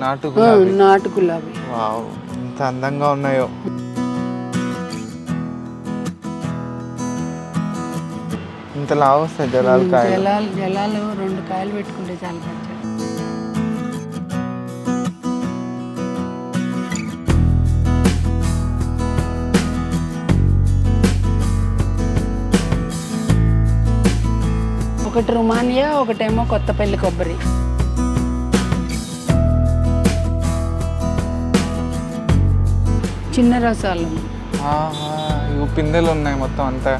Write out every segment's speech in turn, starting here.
నాటు గులాబీ ఎంత అందంగా ఉన్నాయో. ఇంత లావు వస్తాయి జలాలు కాయలు. జలాలు జలాలు రెండు కాయలు పెట్టుకుంటే చాలా పచ్చడి. ఒకటి రుమానియా ఒకటేమో కొత్తపల్లి కొబ్బరి. చిన్న రసాలు. ఇవి పిందెలు ఉన్నాయి మొత్తం అంతా.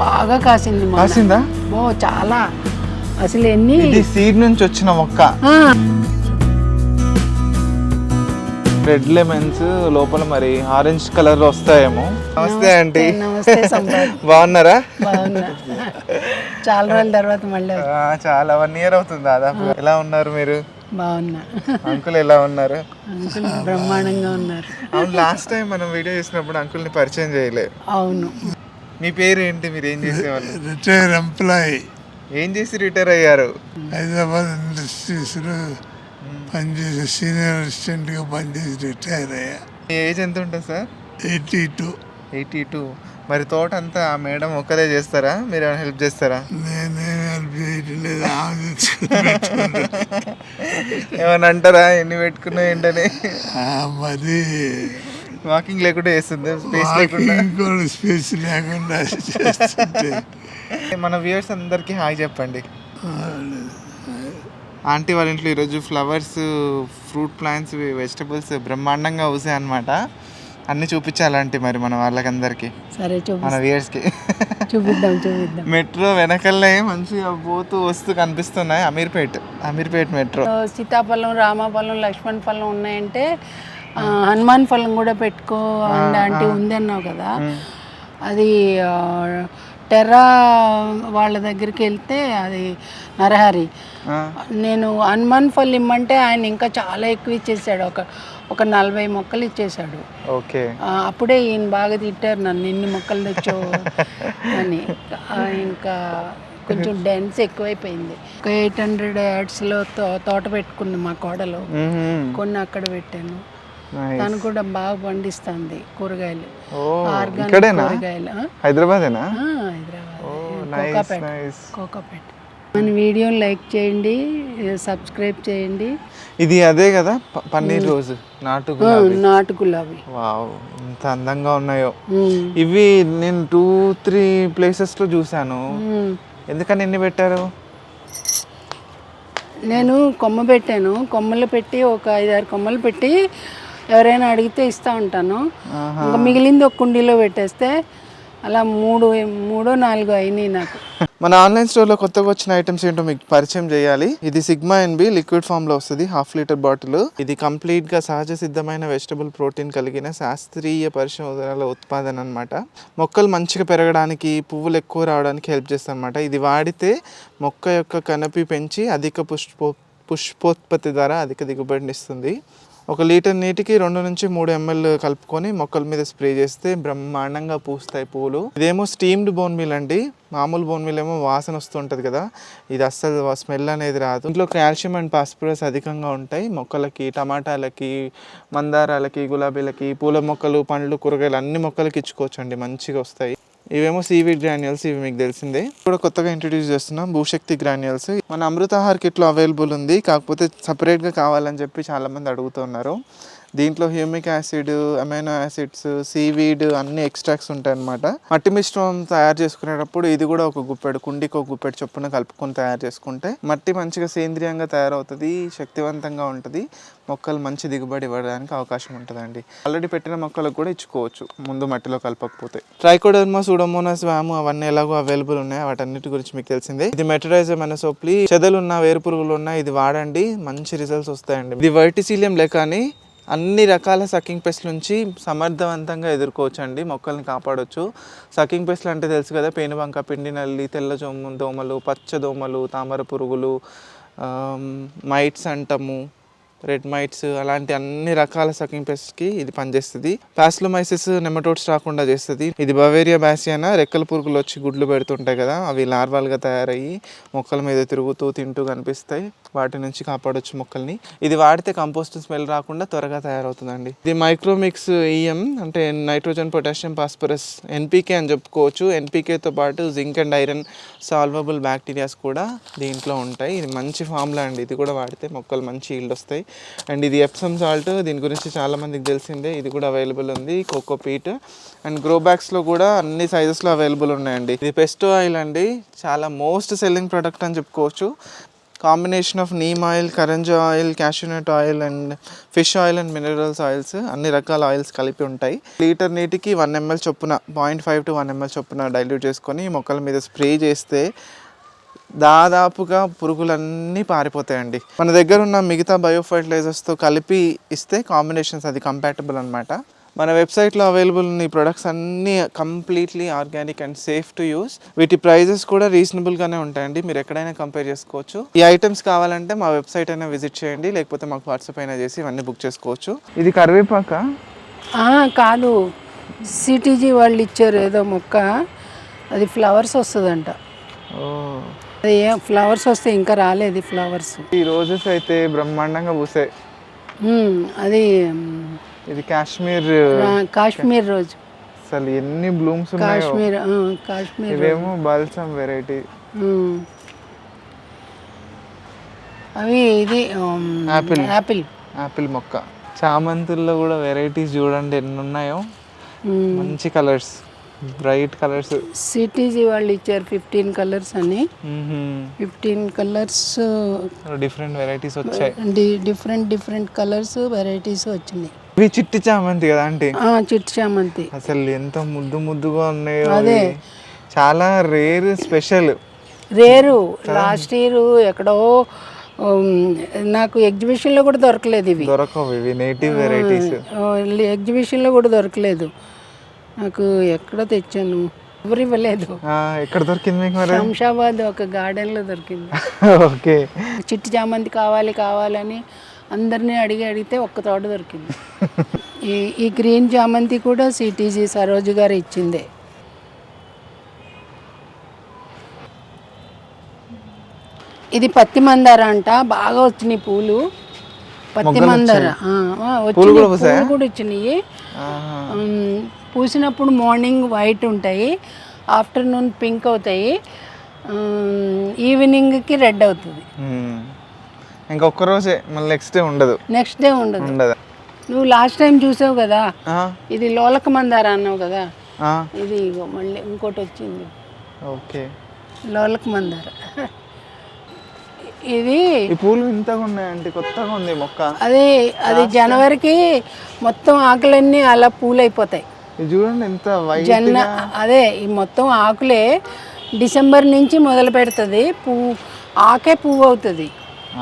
బాగా కాసింది. కాసిందా? ఓ చాలా. అసలు ఎన్ని సీడ్ నుంచి వచ్చిన మొక్క. రెడ్ లెమన్స్ లోపల మరి ఆరెంజ్ కలర్ వస్తాయేమో. నమస్తే ఆంటీ. బాగున్నారా? బాగున్నా. చాలా రోజుల తర్వాత మళ్ళీ చాలా వన్ ఇయర్ అవుతుంది దాదాపు ఎలా ఉన్నారు మీరు? బాగున్నా. అంకుల్ ఎలా ఉన్నారు? అంకుల్ బ్రహ్మాండంగా ఉన్నారు. అవును లాస్ట్ టైం మనం వీడియో చేసినప్పుడు అంకుల్ని పరిచయం చేయలేదు అవును. మీ పేరు ఏంటి? మీరు ఏం చేసేవాళ్ళు? Retire employee. ఏం చేసి రిటైర్ అయ్యారు? హైదరాబాద్ ఇండస్ట్రీస్లో పనిచేసి సీనియర్ అసిస్టెంట్గా పనిచేసి రిటైర్ అయ్యా. ఏజ్ ఎంత ఉంటుంది sir? Eighty two. Eighty two. మరి తోట అంతా ఆ మేడం ఒక్కదే చేస్తారా? మీరు ఏమైనా హెల్ప్ చేస్తారా? నేనేం హెల్ప్ చేయటం లేదు ఆమె తెచ్చుకొని పెట్టుకుంటా. ఏమైనా అంటారా? ఎన్ని పెట్టుకున్నా ఏంటని? మరి వాకింగ్ లేకుండా చేస్తుంది? స్పేస్ లేకుండా? ఇంకోటి స్పేస్ లేకుండా చేస్తుంటే. మన వ్యూయర్స్ అందరికీ హాయ్ చెప్పండి. ఆంటీ వాళ్ళ ఇంట్లో ఈరోజు ఫ్లవర్స్ ఫ్రూట్ ప్లాంట్స్ వెజిటబుల్స్ బ్రహ్మాండంగా అవుతాయి అనమాట అన్నీ చూపించాలంటే మరి మన వాళ్ళకందరికీ. సరే చూపి మన వ్యూయర్స్కి. చూపిద్దాం చూపిద్దాం. మెట్రో వెనకల్లే మంచిగా పోతూ వస్తూ కనిపిస్తున్నాయి. అమీర్పేట్ అమీర్పేట్ మెట్రో. సీతాఫలం రామాఫలం లక్ష్మణ ఫలం ఉన్నాయంటే హనుమాన్ ఫలం కూడా పెట్టుకో అంటే ఉంది అన్నావు కదా. అది టెర్రా వాళ్ళ దగ్గరికి వెళ్తే అది నరహరి. నేను హనుమాన్ ఫల్ ఇమ్మంటే ఆయన ఇంకా చాలా ఎక్కువ ఇచ్చేసాడు. ఒక ఒక నలభై మొక్కలు ఇచ్చేసాడు. ఓకే. అప్పుడే ఈయన బాగా తిట్టారు నన్ను ఎన్ని మొక్కలు తెచ్చో అని. ఇంకా కొంచెం డెన్స్ ఎక్కువైపోయింది. ఒక ఎయిట్ హండ్రెడ్ యాడ్స్లో తోట పెట్టుకుంది మా కోడలు. కొన్ని అక్కడ పెట్టాను. తను కూడా బాగా పండిస్తుంది కూరగాయలు. ఆర్గానిక్ కూరగాయలు? హైదరాబాదేనా? హైదరాబాద్. కోకాపేట. కోకాపేట. మన వీడియోని లైక్ చేయండి సబ్స్క్రైబ్ చేయండి. ఇది అదే కదా పన్నీర్ రోజు నాటు నాటు గులాబీ. వావ్ ఎంత అందంగా ఉన్నాయో. ఇవి నేను టూ త్రీ ప్లేసెస్లో చూశాను. ఉమ్. ఎందుకని ఎన్ని పెట్టారు? నేను కొమ్మ పెట్టాను. కొమ్మలు పెట్టి ఒక ఐదారు కొమ్మలు పెట్టి ఎవరైనా అడిగితే ఇస్తూ ఉంటాను. ఇంకా మిగిలింది ఒక కుండీలో పెట్టేస్తే అలా మూడు మూడో నాలుగు అయినాయి నాకు. మన ఆన్లైన్ స్టోర్లో కొత్తగా వచ్చిన ఐటమ్స్ ఏంటో మీకు పరిచయం చేయాలి. ఇది సిగ్మా ఎన్బి లిక్విడ్ ఫామ్లో వస్తుంది హాఫ్ లీటర్ బాటిల్. ఇది కంప్లీట్గా సహజ సిద్ధమైన వెజిటబుల్ ప్రోటీన్ కలిగిన శాస్త్రీయ పరిశోధనల ఉత్పాదన అనమాట మొక్కలు మంచిగా పెరగడానికి పువ్వులు ఎక్కువ రావడానికి హెల్ప్ చేస్తుంది అనమాట ఇది వాడితే మొక్క యొక్క కనపి పెంచి అధిక పుష్పో పుష్పోత్పత్తి ద్వారా అధిక దిగుబడిని ఇస్తుంది ఒక లీటర్ నీటికి రెండు నుంచి మూడు ఎంఎల్ కలుపుకొని మొక్కల మీద స్ప్రే చేస్తే బ్రహ్మాండంగా పూస్తాయి పూలు. ఇదేమో స్టీమ్డ్ బోన్ మీల్ అండి. మామూలు బోన్ మీల్ ఏమో వాసన వస్తుంటుంది కదా. ఇది అస్సలు స్మెల్ అనేది రాదు. ఇంట్లో కాల్షియం అండ్ పాస్పరస్ అధికంగా ఉంటాయి. మొక్కలకి టమాటాలకి మందారాలకి గులాబీలకి పూల మొక్కలు పండ్లు కూరగాయలు అన్ని మొక్కలకి ఇచ్చుకోవచ్చండి. మంచిగా వస్తాయి. ఇవేమో సీవీడ్ గ్రాన్యుల్స్ ఇవి మీకు తెలిసిందే. కూడా కొత్తగా ఇంట్రడ్యూస్ చేస్తున్నాం భూశక్తి గ్రాన్యుల్స్ మన అమృతాహార్ కిట్లో అవైలబుల్ ఉంది. కాకపోతే సపరేట్గా కావాలని చెప్పి చాలా మంది అడుగుతున్నారు. దీంట్లో humic acid amino acids seaweed అన్ని ఎక్స్ట్రాక్ట్స్ ఉంటాయి అన్నమాట మట్టి మిశ్రమం తయారు చేసుకునేటప్పుడు ఇది కూడా ఒక గుప్పెడు కుండికి ఒక గుప్పెడు చొప్పున కలుపుకొని తయారు చేసుకుంటే మట్టి మంచిగా సేంద్రియంగా తయారవుతుంది శక్తివంతంగా ఉంటుంది మొక్కలు మంచి దిగుబడి ఇవ్వడానికి అవకాశం ఉంటుందండి. ఆల్రెడీ పెట్టిన మొక్కలకు కూడా ఇచ్చుకోవచ్చు ముందు మట్టిలో కలపకపోతే. ట్రైకోడర్మా సూడోమోనాస్ వ్యాము అవన్నీ ఎలాగో అవైలబుల్ ఉన్నాయి వాటన్నిటి గురించి మీకు తెలిసిందే. ఇది మెటరైజర్ మెనసోప్లి చెదలున్న వేరు పురుగులు ఉన్నాయి ఇది వాడండి మంచి రిజల్ట్స్ వస్తాయండి. ఇది వర్టిసీలియం అని అన్ని రకాల సకింగ్ పెస్ట్ నుంచి సమర్థవంతంగా ఎదుర్కోవచ్చండి మొక్కల్ని కాపాడొచ్చు. సకింగ్ పెస్ట్లు అంటే తెలుసు కదా పేనుబంక పిండి నల్లి తెల్ల దోమలు పచ్చ దోమలు తామర పురుగులు మైట్స్ అంటము రెడ్ మైట్స్ అలాంటి అన్ని రకాల సకింగ్ పెస్ట్కి ఇది పనిచేస్తుంది. ప్యాస్లోమైసిస్ నెమటోడ్స్ రాకుండా చేస్తుంది. ఇది బవేరియా బ్యాసియానా రెక్కల పురుగులు వచ్చి గుడ్లు పెడుతుంటాయి కదా అవి లార్వాల్గా తయారయ్యి మొక్కల మీద తిరుగుతూ తింటూ కనిపిస్తాయి. వాటి నుంచి కాపాడొచ్చు మొక్కల్ని. ఇది వాడితే కంపోస్ట్ స్మెల్ రాకుండా త్వరగా తయారవుతుందండి. ఇది మైక్రోమిక్స్ ఈఎం అంటే నైట్రోజన్ పొటాషియం ఫాస్ఫరస్ ఎన్పీకే అని చెప్పుకోవచ్చు. ఎన్పీకేతో పాటు zinc and iron soluble bacterias కూడా దీంట్లో ఉంటాయి. ఇది మంచి ఫామ్లా అండి. ఇది కూడా వాడితే మొక్కలు మంచి ఈల్డ్ వస్తాయి. అండ్ ఇది ఎప్సమ్ సాల్ట్. దీని గురించి చాలామందికి తెలిసిందే. ఇది కూడా అవైలబుల్ ఉంది కోకో పీట్ అండ్ గ్రో బ్యాగ్స్లో కూడా అన్ని సైజెస్లో అవైలబుల్ ఉన్నాయండి. ఇది పెస్టో ఆయిల్ అండి. చాలా మోస్ట్ సెల్లింగ్ ప్రొడక్ట్ అని చెప్పుకోవచ్చు. Combination of neem oil karanja oil cashewnut oil and fish oil and minerals oils అన్ని రకాల ఆయిల్స్ కలిపి ఉంటాయి. లీటర్ నీటికి వన్ ఎంఎల్ చొప్పున point five to one ML చొప్పున డైల్యూట్ చేసుకొని మొక్కల మీద స్ప్రే చేస్తే దాదాపుగా పురుగులన్నీ పారిపోతాయండి. మన దగ్గర ఉన్న మిగతా బయో ఫర్టిలైజర్స్తో కలిపి ఇస్తే కాంబినేషన్స్ అది కంపాటబుల్ అనమాట మన వెబ్సైట్లో అవైలబుల్ ఉన్న ఈ ప్రొడక్ట్స్ అన్నీ completely organic and safe to use. వీటి ప్రైజెస్ కూడా రీజనబుల్గానే ఉంటాయండి. మీరు ఎక్కడైనా కంపేర్ చేసుకోవచ్చు. ఈ ఐటమ్స్ కావాలంటే మా వెబ్సైట్ అయినా విజిట్ చేయండి. లేకపోతే మాకు వాట్సాప్ అయినా చేసి ఇవన్నీ బుక్ చేసుకోవచ్చు. ఇది కరివేపాక? కాదు. సిటీజీ వాళ్ళు ఇచ్చారు ఏదో మొక్క. అది ఫ్లవర్స్ వస్తుందంట. అది ఏం ఫ్లవర్స్ వస్తే ఇంకా రాలేదు ఫ్లవర్స్. ఈ రోజెస్ అయితే బ్రహ్మాండంగా పూసాయి. అది ఇది కాశ్మీర్ ఆ, కాశ్మీర్ రోజు. అసలు ఎన్ని బ్లూమ్స్ ఉన్నాయో. కాశ్మీర్ ఆ, కాశ్మీర్ ఇవేమో బాల్సమ్ వెరైటీ. అవి ఇది మ్, యాపిల్. యాపిల్ యాపిల్ మొక్క. చామంతుల్లో కూడా వెరైటీస్ చూడండి ఎన్ని ఉన్నాయో. మంచి కలర్స్. బ్రైట్ కలర్స్ సిటీజీ వాళ్ళు ఇచ్చారు ఫిఫ్టీన్ కలర్స్ అని. ఫిఫ్టీన్ కలర్స్ డిఫరెంట్ వెరైటీస్ వచ్చాయి. డిఫరెంట్ డిఫరెంట్ కలర్స్ వెరైటీస్ వచ్చినాయి. ఇవి చిట్టి చామంతి కదా ఆ, చిట్టు చామంతి. అసలు ఎంత ముద్దు ముద్దుగా ఉన్నాయో అదే. చాలా rare special rare last year ఎక్కడో ఉమ్, నాకు ఎగ్జిబిషన్లో కూడా దొరకలేదు ఇవి. దొరకవు ఇవి నేటివ్ వెరైటీస్ ఎగ్జిబిషన్లో కూడా దొరకలేదు. నాకు ఎక్కడ తెచ్చాను. ఎవరు ఇవ్వలేదు. ఎక్కడ దొరికింది మీకు మరి? శంషాబాద్ ఒక గార్డెన్లో దొరికింది. ఓకే. చిట్టి చామంతి కావాలి కావాలని అందరినీ అడిగి అడిగితే ఒక్క తోట దొరికింది. ఈ ఈ గ్రీన్ చామంతి కూడా సిటీజీ సరోజు గారు ఇచ్చిందే. ఇది పత్తి మందార అంట. బాగా వచ్చినాయి పూలు. పత్తి మందార. వచ్చినాయి? పూలు కూడా వచ్చినాయి. పూసినప్పుడు మార్నింగ్ వైట్ ఉంటాయి ఆఫ్టర్నూన్ పింక్ అవుతాయి ఈవినింగ్కి రెడ్ అవుతుంది. ఇంకొక రోజే మళ్ళీ నెక్స్ట్ డే ఉండదు. నెక్స్ట్ డే ఉండదు. ఉండదు. నువ్వు లాస్ట్ టైం చూసావు కదా ఇది లోలక మందార అన్నావు కదా ఇది మళ్ళీ ఇంకోటి వచ్చింది. ఓకే. లోలక మందార. ఇది ఈ పూలు ఇంతగా ఉన్నాయంటే కొత్తగా ఉంది మొక్క. అది అది జనవరికి మొత్తం ఆకులన్నీ అలా పూలు అయిపోతాయి చూడండి ఎంత జన్న అదే ఈ మొత్తం ఆకులే డిసెంబర్ నుంచి మొదలు పెడుతుంది. పువ్వు ఆకే పువ్వు అవుతుంది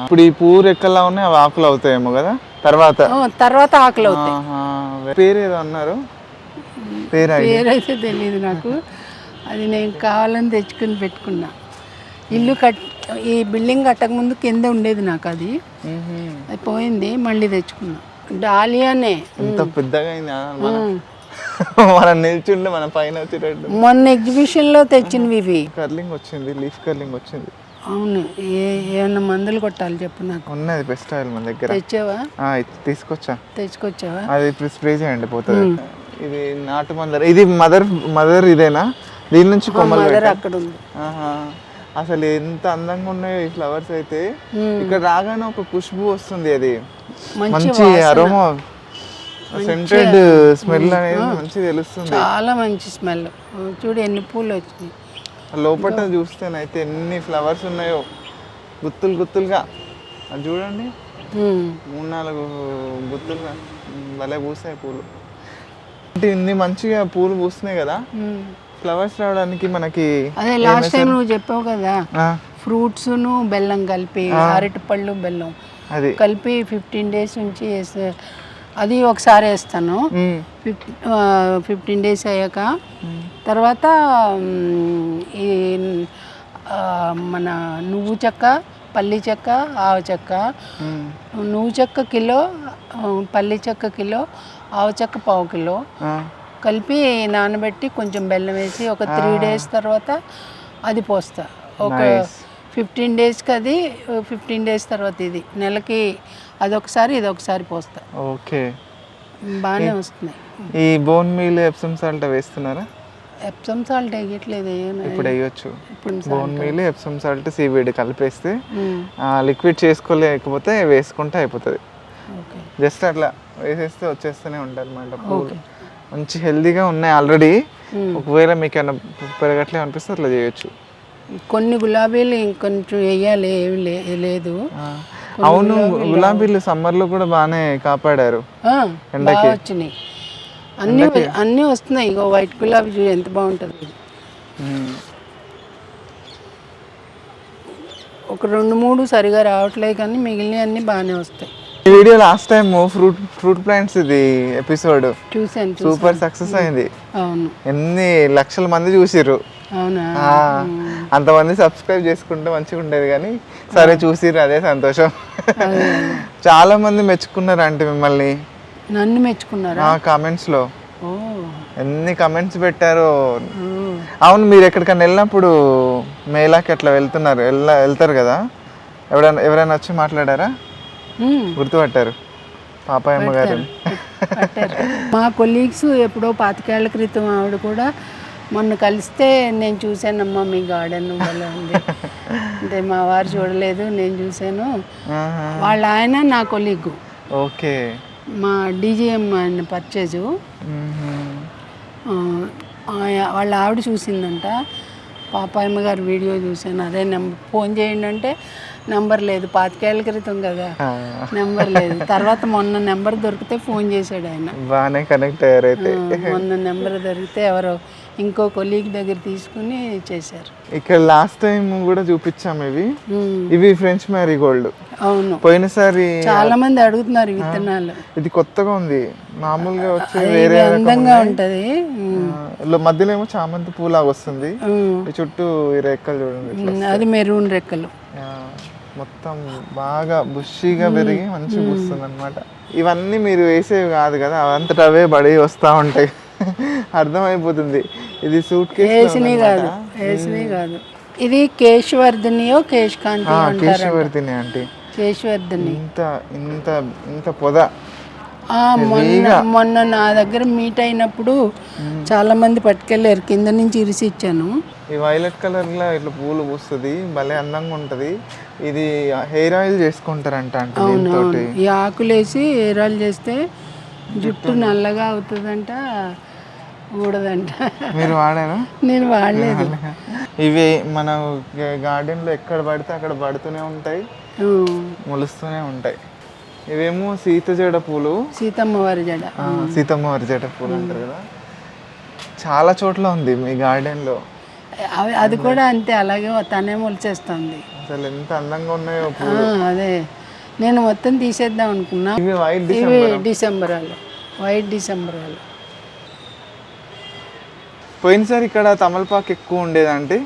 ఇప్పుడు ఈ పువ్వు రెక్కలా ఉన్నాయి అవి ఆకులు అవుతాయేమో కదా? తర్వాత. తర్వాత ఆకులు అవుతాయి. పేరు ఏదో అన్నారు. పేరు పేరైతే తెలియదు నాకు. అది నేను కావాలని తెచ్చుకుని పెట్టుకున్నా. ఇల్లు కట్ ఈ బిల్డింగ్ కట్టక ముందు కింద ఉండేది నాకు అది. అది పోయింది మళ్ళీ తెచ్చుకున్నా. డాలియానే. ఎంత పెద్దగా అయిందా మనం నిల్చుంటే మన పైన వచ్చేటట్టు మొన్న ఎగ్జిబిషన్లో తెచ్చినవి ఇవి. కర్లింగ్ వచ్చింది లీఫ్ కర్లింగ్ వచ్చింది. అవును ఏ ఏమన్నా మందులు కొట్టాలి చెప్పు నాకు. ఉన్నది బెస్ట్ ఆయిల్ మన దగ్గర. తెచ్చావా? ఆ, ఇది తీసుకొచ్చా. తెచ్చుకొచ్చావా? అది ఇప్పుడు స్ప్రే చేయండి పోతుంది. ఇది నాటు మందర ఇది మదర్ మదర్ ఇదేనా? దీని నుంచి కొమ్మలు మదర్ పెట్టా? అక్కడ ఉంది. ఆహా. అసలు ఎంత అందంగా ఉన్నాయో ఈ ఫ్లవర్స్ అయితే. ఇక్కడ రాగానే ఒక ఖుష్బు వస్తుంది అది. మంచి మంచి అరోమా సెంటెడ్ స్మెల్ అనేది మంచి తెలుస్తుంది. చాలా మంచి స్మెల్ చూడు ఎన్ని పూలు వచ్చినాయి. లోపల చూస్తేనైతే ఎన్ని ఫ్లవర్స్ ఉన్నాయో. గుత్తులు గుత్తులుగా. అది చూడండి. మూడు నాలుగు గుత్తులుగా. భలే పూస్తాయి పూలు. అంటే ఇన్ని మంచిగా పూలు పూస్తున్నాయి కదా. ఫ్లవర్స్ రావడానికి మనకి అదే లాస్ట్ టైం నువ్వు చెప్పావు కదా. ఆ, ఫ్రూట్స్ను బెల్లం కలిపి అరటిపళ్ళు బెల్లం. అది. కలిపి ఫిఫ్టీన్ డేస్ నుంచి అది ఒకసారి వేస్తాను. ఫిఫ్టీన్ డేస్ అయ్యాక. తర్వాత ఈ మన నువ్వు చెక్క పల్లి చెక్క ఆవ చెక్క. నువ్వు చెక్క కిలో పల్లి చెక్క కిలో ఆవ చెక్క పావు కిలో. కలిపి నానబెట్టి కొంచెం బెల్లం వేసి ఒక త్రీ డేస్ తర్వాత అది పోస్తా. ఒక. ఫిఫ్టీన్ డేస్కి అది ఫిఫ్టీన్ డేస్ తర్వాత ఇది. నెలకి అదొకసారి ఇది ఒకసారి పోస్తా. ఓకే. బాగానే వస్తున్నాయి. ఈ బోన్ మీల్ ఎప్సమ్ సాల్ట్ వేస్తున్నారా? ఎప్సమ్ సాల్ట్ వేయట్లేదు. ఇప్పుడు వేయొచ్చు. Bone meal Epsom salt seaweed కలిపేస్తే. లిక్విడ్ చేసుకోలేకపోతే వేసుకుంటే అయిపోతుంది. జస్ట్ అట్లా వేసేస్తే వచ్చేస్తూనే ఉంటాయి అనమాట పూలు మంచి హెల్దీగా ఉన్నాయి ఆల్రెడీ. ఒకవేళ మీకు ఏమైనా పెరగట్లే అనిపిస్తే అట్లా చేయొచ్చు. కొన్ని గులాబీలు ఇంకొంచెం వేయాలి ఏమి లే- లేదు. అవును గులాబీలు సమ్మర్లో కూడా బాగానే కాపాడారు. వచ్చినాయి. అన్నీ అన్నీ వస్తున్నాయి. ఇగో వైట్ గులాబీ చూడు ఎంత బాగుంటుంది. ఒక రెండు మూడు సరిగా రావట్లేదు కానీ మిగిలినవి అన్నీ బాగానే వస్తాయి. ఈ video last time fruit fruit plants ఇది ఎపిసోడ్ చూసాను సూపర్ సక్సెస్ అయింది. అవును. ఎన్ని లక్షల మంది చూసిర్రు. అంతమంది సబ్స్క్రైబ్ చేసుకుంటే మంచిగా ఉండేది కానీ సరే చూసిర్రు అదే సంతోషం. చాలా మంది మెచ్చుకున్నారు అంటే మిమ్మల్ని. నన్ను మెచ్చుకున్నారా? ఆ కామెంట్స్లో. ఎన్ని కమెంట్స్ పెట్టారో. అవును మీరు ఎక్కడికైనా వెళ్ళినప్పుడు మేళాకి అట్లా వెళ్తున్నారు వెళ్ళ వెళ్తారు కదా. ఎవరైనా ఎవరైనా వచ్చి మాట్లాడారా. గుర్తుపట్టారు. పాపాయమ్మ గారు. మా కొలీగ్స్ ఎప్పుడో పాతికేళ్ళ క్రితం ఆవిడ కూడా మొన్న కలిస్తే నేను చూశానమ్మా మీ గార్డెన్ భలే ఉంది. అంటే మా వారు చూడలేదు నేను చూశాను. వాళ్ళ ఆయన నా కొలీగు. ఓకే. మా డీజీఎం ఆయన పర్చేజు. వాళ్ళ ఆవిడ చూసిందంట. పాపాయమ్మ గారు వీడియో చూశాను. అదే నెంబర్ ఫోన్ చేయండి అంటే నెంబర్ లేదు. పాతికేళ్ళ క్రితం కదా. నెంబర్ లేదు. తర్వాత మొన్న నెంబర్ దొరికితే ఫోన్ చేశాడు ఆయన. బాగానే కనెక్ట్ అయ్యారైతే మొన్న నెంబర్ దొరికితే ఎవరో ఇంకో కొలీగ్ దగ్గర తీసుకుని చేశారు. ఇక్కడ లాస్ట్ టైం కూడా చూపించాం ఇవి. ఇవి ఫ్రెంచ్ మ్యారీగోల్డ్ అవును. పోయినసారి చాలా మంది అడుగుతున్నారు విత్తనాలు. ఇది కొత్తగా ఉంది. మామూలుగా వచ్చి వేరే అందంగా. ఉంటది. మధ్యలో ఏమో చామంతి పూలాగా వస్తుంది. చుట్టూ ఈ రెక్కలు చూడండి అది మెరూన్ రెక్కలు. మొత్తం బాగా బుషిగా పెరిగి మంచిగా పూస్తుంది అనమాట ఇవన్నీ మీరు వేసేవి కాదు కదా అవంతట అవే బడి వస్తూ ఉంటాయి. అర్థమైపోతుంది. ఇది సూట్ వేసినవి కాదు వేసినవి కాదు. ఇది కేశవర్ధనియో కేశకాంతి అంటారు కేశవర్తిని ఆంటీ. కేశవర్ధని. ఇంత ఇంత ఇంత పొద. ఆ, మొన్న మొన్న నా దగ్గర మీట్ అయినప్పుడు చాలా మంది పట్టుకెళ్ళారు. కింద నుంచి ఇరిసి ఇచ్చాను. ఈ వైలెట్ కలర్లో ఇట్లా పూలు పూస్తుంది భలే అందంగా ఉంటది. ఇది హెయిర్ ఆయిల్ చేసుకుంటారంట అంటే దీంతో ఈ ఆకులేసి ఏరాలు చేస్తే జుట్టు నల్లగా అవుతుందంట. ఊడదంట. మీరు వాడారా? నేను వాడలేదు. ఇవి మన గార్డెన్లో ఎక్కడ పడితే అక్కడ పడుతూనే ఉంటాయి. మొలుస్తూనే ఉంటాయి. ఇవేమో సీత జడ పూలు. సీతమ్మ వారి జడ. ఆ, సీతమ్మ వారి జడ పూలు అంటారు కదా. చాలా చోట్ల ఉంది మీ గార్డెన్లో అవి అది కూడా అంతే అలాగే తనే మొలిచేస్తుంది. అసలు ఎంత అందంగా ఉన్నాయో అదే. నేను మొత్తం తీసేద్దాం అనుకున్నా. ఇవి వైట్ ఇవి డిసెంబరాలు. వైట్ డిసెంబరాలు పోయినసారి ఇక్కడ తమలపాకు ఎక్కువ ఉండేదంటే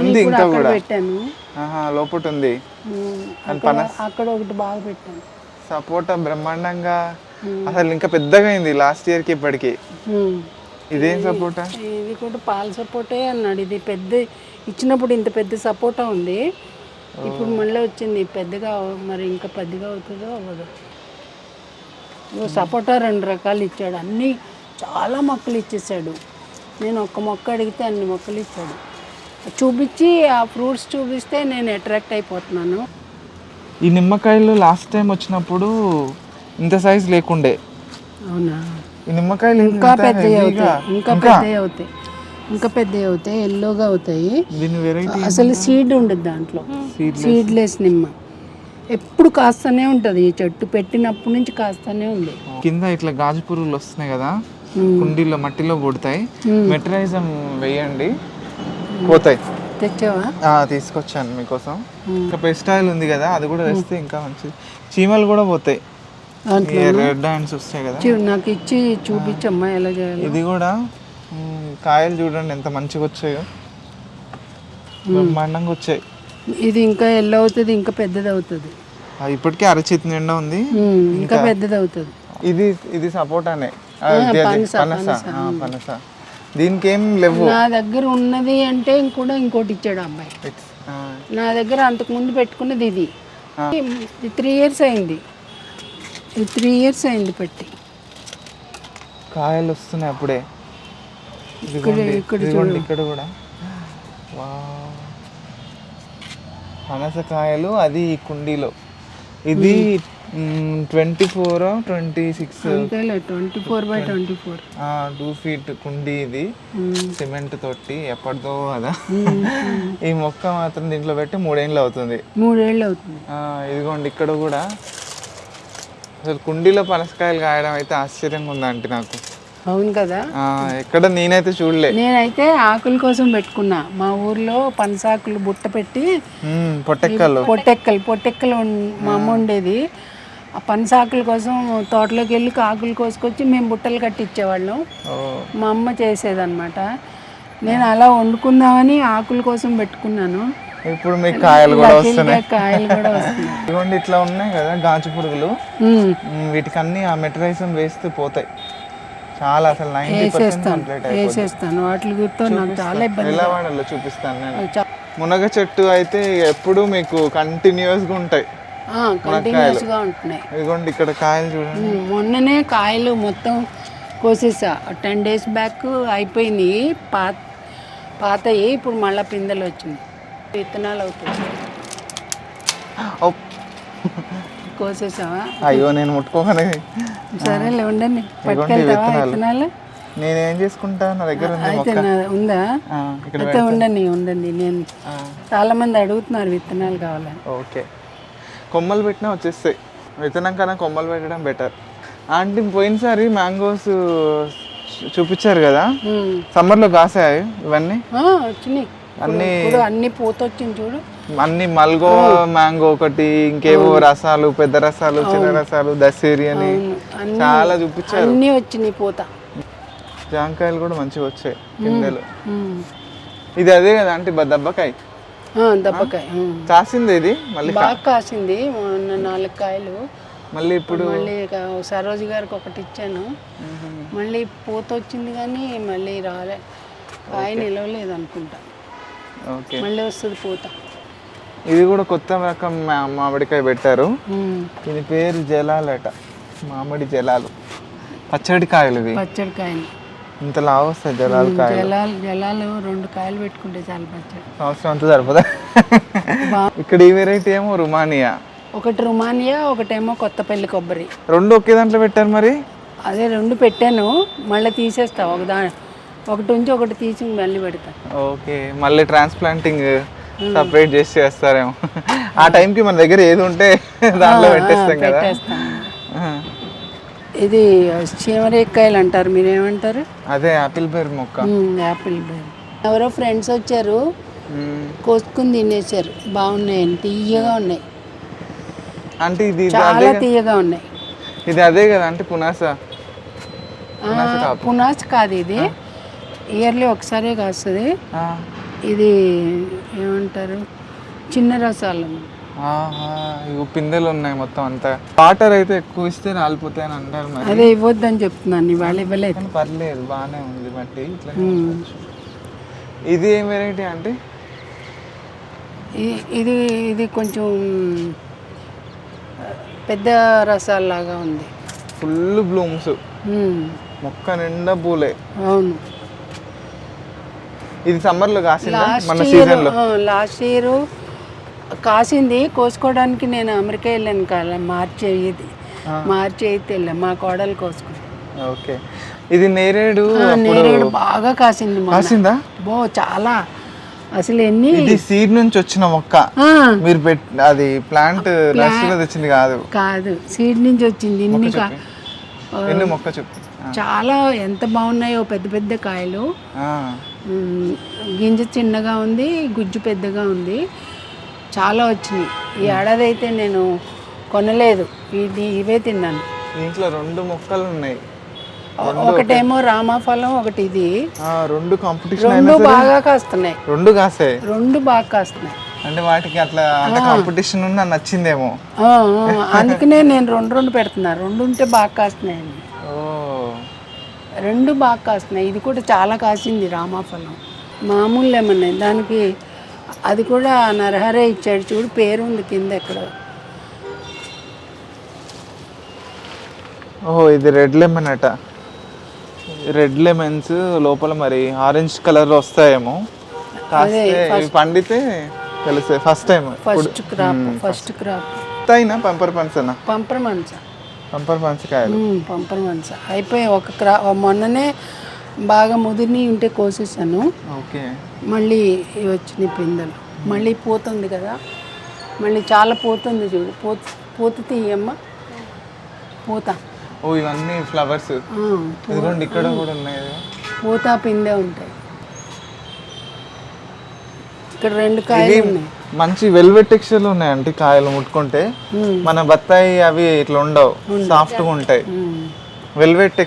ఉంది ఇంకా కూడా. పెట్టాను. ఆహా లోపట ఉంది. అక్కడ అక్కడ ఒకటి బాగా పెట్టాను. సపోటా బ్రహ్మాండంగా అసలు ఇంకా పెద్దగా అయింది లాస్ట్ ఇయర్కి ఇప్పటికి. ఇదేం సపోటా? ఇది కూడా పాల సపోటే అన్నాడు. ఇది పెద్ద ఇచ్చినప్పుడు ఇంత పెద్ద సపోటా ఉంది. ఇప్పుడు మళ్ళీ వచ్చింది. పెద్దగా మరి ఇంకా పెద్దగా అవుతుందో అవ్వదు. సపోటా రెండు రకాలు ఇచ్చాడు. అన్నీ చాలా మొక్కలు ఇచ్చేసాడు. నేను ఒక్క మొక్క అడిగితే అన్ని మొక్కలు ఇచ్చాడు. చూపించి ఆ ఫ్రూట్స్ చూపిస్తే నేను అట్రాక్ట్ అయిపోతున్నాను. ఈ నిమ్మకాయలు లాస్ట్ టైం వచ్చినప్పుడు ఇంత సైజ్ లేకుండే. అవునా? ఈ నిమ్మకాయలు ఇంకా heavyగా. అవుతాయి. ఇంకా పెద్దవి అవుతాయి. ఇంకా పెద్దవి అవుతాయి. ఎల్లోగా అవుతాయి. దీని వెరైటీ అసలు సీడ్ ఉండదు దాంట్లో. సీడ్లెస్ నిమ్మ. ఎప్పుడు కాస్తూనే ఉంటుంది. ఈ చెట్టు పెట్టినప్పటి నుంచి కాస్తూనే ఉంది. కింద ఇట్లా గాజు పురుగులు వస్తున్నాయి కదా. కుండీలో మట్టిలో పుడతాయి. మెటరైజం వేయండి. పోతాయి. తెచ్చావా? తీసుకొచ్చాను మీకోసం. ఇంకా పెస్ట్ ఆయిల్ ఉంది కదా అది కూడా వేస్తే ఇంకా మంచిది. చీమలు కూడా పోతాయి. రెడ్ హ్యాండ్స్ వస్తాయి కదా. నాకు ఇచ్చి చూపించమ్మా ఎలా చేయాలి. ఇది కూడా కాయలు చూడండి ఎంత మంచిగా వచ్చాయో. బ్రహ్మాండంగా వచ్చాయి. ఇది ఇంకా ఎల్లో అవుతుంది ఇంకా పెద్దది అవుతుంది. ఇప్పటికే అరచేతి నిండా ఉంది. ఇంకా పెద్దది అవుతుంది. ఇది ఇది సపోటానే. పనస, పనస. దీనికి ఏం లేవు. నా దగ్గర ఉన్నది అంటే ఇంకోటి ఇంకోటి ఇచ్చాడు ఆ, నా దగ్గర అంతకుముందు పెట్టుకున్నది ఇది. త్రీ ఇయర్స్ అయింది. త్రీ ఇయర్స్ అయింది పెట్టి. కాయలు వస్తున్నాయి అప్పుడే. ఇక్కడ ఇదిగోండి ఇక్కడ కూడా. పనసకాయలు అది కుండీలో. ఇది twenty four twenty six twenty four by twenty four two feet కుండీ ఇది. సిమెంట్ తోటి ఎప్పటిదో కదా ఈ మొక్క మాత్రం దీంట్లో పెట్టి మూడేళ్ళు అవుతుంది. మూడేళ్ళు అవుతుంది. ఇదిగోండి ఇక్కడ కూడా. అసలు కుండీలో పనసకాయలు కాయడం అయితే ఆశ్చర్యంగా ఉందంటే నాకు. అవును కదా? ఎక్కడ నేనైతే చూడలే. నేనైతే ఆకుల కోసం పెట్టుకున్నా. మా ఊర్లో పనసాకులు బుట్ట పెట్టి పొట్టెక్కలు. పొట్టెక్కలు పొట్టెక్కలు మా అమ్మ ఉండేది. ఆ పనసాకుల కోసం తోటలోకి వెళ్ళి ఆకులు కోసుకొచ్చి మేము బుట్టలు కట్టించేవాళ్ళం. మా అమ్మ చేసేదన్నమాట. నేను అలా వండుకుందామని ఆకుల కోసం పెట్టుకున్నాను. ఇప్పుడు మీకు కాయలు కూడా వస్తున్నాయి. కాయలు కూడా వస్తున్నాయి. ఇదిగోండి ఇట్లా ఉన్నాయి కదా గాజు పురుగులు. ఉమ్, మ్మ్, వీటికి అన్ని ఆ మెటరైజం వేస్తే పోతాయి. చాలా అసలు నైంటీ పర్సెంట్ కంప్లీట్ వేసేస్తాను. వాటి గుర్తు నాకు చాలా ఇబ్బంది ఎలా వాడాలో చూపిస్తాను నేను. మునగ చెట్టు అయితే ఎప్పుడు మీకు కంటిన్యూస్గా ఉంటాయి. ఆ, continuous గా ఉంటున్నాయి. ఇదిగోండి ఇక్కడ కాయలు చూడండి. మొన్ననే కాయలు మొత్తం కోసేసా. టెన్ డేస్ బ్యాక్ అయిపోయింది పాత పాతయి ఇప్పుడు మళ్ళీ పిందెలు వచ్చింది విత్తనాలు అవుతుంది కోసేసావా? అయ్యో నేను ముట్టుకోగానే సరేలే ఉండండి. పట్టుకెళ్తావా విత్తనాలు. నేనేం చేసుకుంటా? నా దగ్గర ఉంది అయితే ఉందా? అయితే ఉండండి ఉండండి. నేను చాలా మంది అడుగుతున్నారు విత్తనాలు కావాలని. ఓకే. కొమ్మలు పెట్టినా వచ్చేస్తాయి. విత్తనం కన్నా కొమ్మలు పెట్టడం బెటర్ ఆంటీ పోయినసారి మ్యాంగోస్ చూపించారు కదా. సమ్మర్లో కాసాయి ఇవన్నీ? అన్ని అన్ని పూత వచ్చింది చూడు. అన్ని మల్గో మ్యాంగో ఒకటి ఇంకేవో రసాలు పెద్ద రసాలు చిన్న రసాలు దసేరి అని చాలా చూపించారు. అన్నీ వచ్చినాయి పూత. జాంకాయలు కూడా మంచిగా వచ్చాయి కిందలు. ఇది అదే కదా అంటే దెబ్బకాయ? ఉమ్. కాసింది ఇది మళ్ళీ బాగా కాసింది మొన్న నాలుగు కాయలు. మళ్ళీ ఇప్పుడు మళ్ళీ సరోజ్ గారికి ఒకటి ఇచ్చాను. మళ్ళీ పూత వచ్చింది కానీ మళ్ళీ రాలే. కాయ నిలవలేదు అనుకుంటా. ఓకే. మళ్ళీ వస్తుంది పూత. ఇది కూడా కొత్త రకం మామిడికాయ పెట్టారు. దీని పేరు జలాలట మామిడి జలాలు. పచ్చడి కాయలు ఇవి. పచ్చడి కాయలు. ఇంత లావు వస్తాయి జలాలు కాయలు. జలాలు జలాలు రెండు కాయలు పెట్టుకుంటే చాలా పచ్చడి సంవత్సరం అంతా సరిపోదా? ఇక్కడ ఈ వెరైటీ ఏమో రుమానియా. ఒకటి రుమానియా ఒకటేమో కొత్తపల్లి కొబ్బరి. రెండు ఒకే దాంట్లో పెట్టారు మరి? అదే రెండు పెట్టాను మళ్ళీ తీసేస్తా ఒక దా ఒకటి ఉంచి ఒకటి తీసి మళ్ళీ పెడతా. ఓకే మళ్ళీ ట్రాన్స్ప్లాంటింగ్ సపరేట్ చేసి చేస్తారేమో. ఆ టైంకి మన దగ్గర ఏది ఉంటే దాంట్లో పెట్టేస్తాం కదా. ఇది చీమరేకాయలు అంటారు మీరేమంటారు? అదే ఆపిల్ పేరు మొక్క. Apple bear. ఎవరో ఫ్రెండ్స్ వచ్చారు. కోసుకుని తినేసారు బాగున్నాయండి తీయగా ఉన్నాయి. అంటే ఇది చాలా తీయగా ఉన్నాయి. ఇది అదే కదా అంటే పునాస. పునాస్ కాదు. ఇది. ఇయర్లీ ఒకసారే కాస్తుంది. ఇది ఏమంటారు? చిన్న రసాలు ఇగో పిందెలు ఉన్నాయి మొత్తం అంతా. వాటర్ అయితే ఎక్కువ ఇస్తే రాలిపోతాయి అని అంటారు మరి. అదే ఇవ్వద్దని చెప్తున్నాను ఇవాళ ఇవ్వలేదు. కానీ పర్లేదు బాగానే ఉంది బట్టి ఇట్లా. ఇది ఏం వెరైటీ అంటే ఇది ఇది కొంచెం పెద్ద రసాల్లాగా ఉంది. Full blooms. మొక్క నిండా పూలే. అవును. ఇది సమ్మర్లో కాసిందా? మన ఇయర్ సీజన్లో లాస్ట్ ఇయర్ కాసింది కోసుకోవడానికి నేను అమెరికా వెళ్ళాను కాల మార్చి ఇది మార్చి అయితే వెళ్ళాను మా కోడలు కోసుకుని ఓకే. ఇది నేరేడు నేరేడు బాగా కాసింది. కాసిందా? బో చాలా. అసలు ఎన్ని ఇది సీడ్ నుంచి వచ్చిన మొక్క. మీరు అది ప్లాంట్ నర్సరీలో తెచ్చింది కాదు. కాదు సీడ్ నుంచి వచ్చింది. ఇన్ని ఎన్ని మొక్క చెప్పు. చాలా ఎంత బాగున్నాయో పెద్ద పెద్ద కాయలు. గింజ చిన్నగా ఉంది గుజ్జు పెద్దగా ఉంది. చాలా వచ్చినాయి. ఈ ఏడాది అయితే నేను కొనలేదు. ఇది ఇవే తిన్నాను. దీంట్లో రెండు మొక్కలు ఉన్నాయి. ఒకటేమో రామాఫలం ఒకటి ఇది రెండు కాంపిటీషన్ రెండు బాగా కాస్తున్నాయి. రెండు కాసాయి రెండు బాగా కాస్తున్నాయి. అంటే వాటికి అట్లా కాంపిటీషన్ ఉన్నా నచ్చిందేమో. అందుకనే నేను రెండు రెండు పెడుతున్నా. రెండు ఉంటే బాగా కాస్తున్నాయండి. ఓ. రెండు బాగా కాస్తున్నాయి. ఇది కూడా చాలా కాసింది రామాఫలం. మామూలు లెమన్ దానికి అది కూడా నరహరే ఇచ్చాడు చూడు పేరు ఉంది కింద ఎక్కడ. ఓహో ఇది రెడ్ లెమన్ అట. రెడ్ లెమన్స్ లోపల మరి ఆరెంజ్ కలర్ వస్తాయేమో. పండితే తెలుస్తాయి. First time first crop first crop. అయినా పంపర్ పన్సనా పంపర మంచ. పంపర్ పనసకాయలు పంపర మంచ. అయిపోయి ఒక క్రా మొన్ననే బాగా ముదిరిని ఉంటే కోసేసాను. ఓకే. మళ్ళీ వచ్చినాయి పిందెలు. మళ్ళీ పోతుంది కదా. మళ్ళీ చాలా పోతుంది చూడు. పోత పూత తీయమ్మ పూత. ఓ ఇవన్నీ ఫ్లవర్స్. ఇదిగోండి ఇక్కడ కూడా ఉన్నాయి. పూత పిందె ఉంటాయి. ఇక్కడ రెండు కాయలు ఉన్నాయి. మంచి వెల్వెట్ టెక్స్చర్లు ఉన్నాయండి కాయలు ముట్టుకుంటే. మన బత్తాయి అవి ఇట్లా ఉండవు. సాఫ్ట్గా ఉంటాయి. ఉమ్. వెల్వెట్